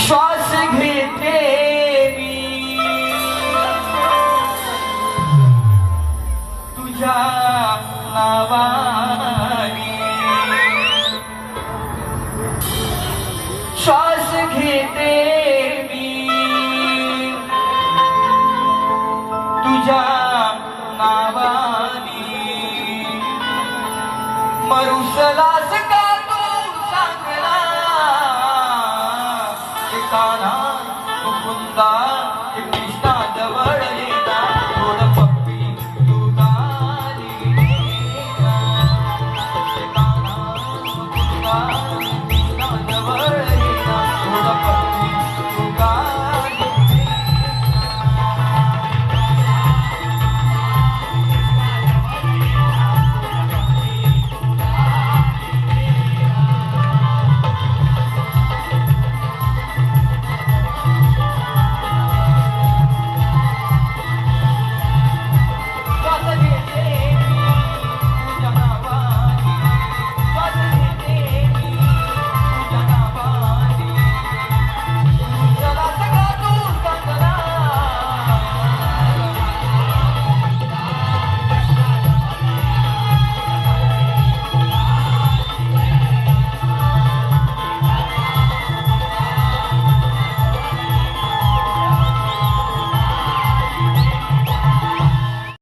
श्वास घेते मी तुझ्या नावाने श्वास घेते मी तुझ्या नावाने मरुसलास முந்தானா முந்தானா